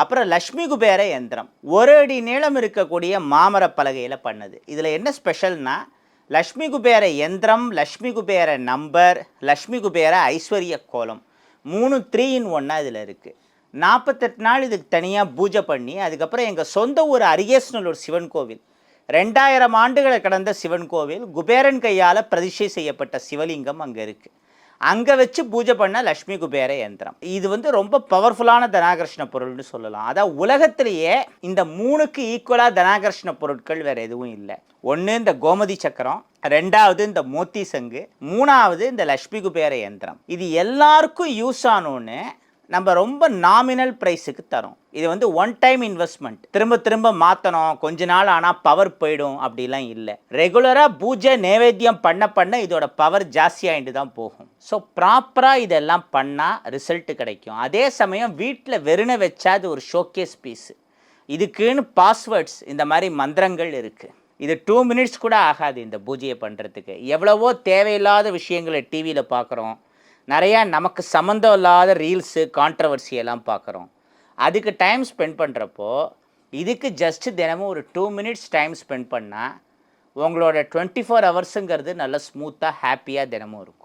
அப்புறம் லக்ஷ்மி குபேர யந்திரம் ஒரு அடி நீளம் இருக்கக்கூடிய மாமர பலகையில் பண்ணது. இதில் என்ன ஸ்பெஷல்னா லக்ஷ்மி குபேர யந்திரம் லக்ஷ்மி குபேர நம்பர் லக்ஷ்மி குபேர ஐஸ்வர்ய கோலம். மூணு த்ரீ இன் ஒன்னாக இதில் இருக்குது நாற்பத்தெட்டு நாள் இதுக்கு தனியாக பூஜை பண்ணி அதுக்கப்புறம் எங்கள் சொந்த ஊர் அரிகேஸ்னலூர் சிவன் கோவில். ரெண்டாயிரம் ஆண்டுகளை கடந்த சிவன் கோவில். குபேரன் கையால் பிரதிஷ்டை செய்யப்பட்ட சிவலிங்கம் அங்கே இருக்குது அங்கே வச்சு பூஜை பண்ண லக்ஷ்மி குபேர யந்திரம். இது வந்து ரொம்ப பவர்ஃபுல்லான தனாகர்ஷ்ண பொருள்னு சொல்லலாம். அதான் உலகத்திலேயே இந்த மூணுக்கு ஈக்குவலாக தனாகர்ஷ்ண பொருட்கள் வேறு எதுவும் இல்லை. ஒன்று இந்த கோமதி சக்கரம் ரெண்டாவது இந்த மோத்தி சங்கு மூணாவது இந்த லக்ஷ்மி குபேர யந்திரம். இது எல்லாருக்கும் யூஸ் ஆனோன்னு நம்ம ரொம்ப நாமினல் ப்ரைஸுக்கு தரோம். இது வந்து ஒன் டைம் இன்வெஸ்ட்மெண்ட் திரும்ப திரும்ப மாற்றணும் கொஞ்ச நாள் ஆனால் பவர் போயிடும் அப்படிலாம் இல்லை. ரெகுலராக பூஜை நைவேத்தியம் பண்ண பண்ண இதோட பவர் ஜாஸ்தியாகிட்டு தான் போகும். ஸோ ப்ராப்பராக இதெல்லாம் பண்ணால் ரிசல்ட் கிடைக்கும். அதே சமயம் வீட்டில் வெறுனை வச்சா அது ஒரு ஷோகேஸ் பீஸு இதுக்குன்னு பாஸ்வேர்ட்ஸ் இந்த மாதிரி மந்திரங்கள் இருக்குது இது டூ மினிட்ஸ் கூட ஆகாது இந்த பூஜையை பண்ணுறதுக்கு எவ்வளவோ தேவையில்லாத விஷயங்களை டிவியில் பார்க்குறோம் நிறையா நமக்கு சம்மந்தம் இல்லாத ரீல்ஸு கான்ட்ரவர்சி எல்லாம் பார்க்குறோம். அதுக்கு டைம் ஸ்பெண்ட் பண்ணுறப்போ இதுக்கு ஜஸ்ட்டு தினமும் ஒரு டூ மினிட்ஸ் டைம் ஸ்பெண்ட் பண்ணால் உங்களோட டுவெண்ட்டி ஃபோர் ஹவர்ஸுங்கிறது நல்லா ஸ்மூத்தாக ஹாப்பியாக தினமும் இருக்கும்.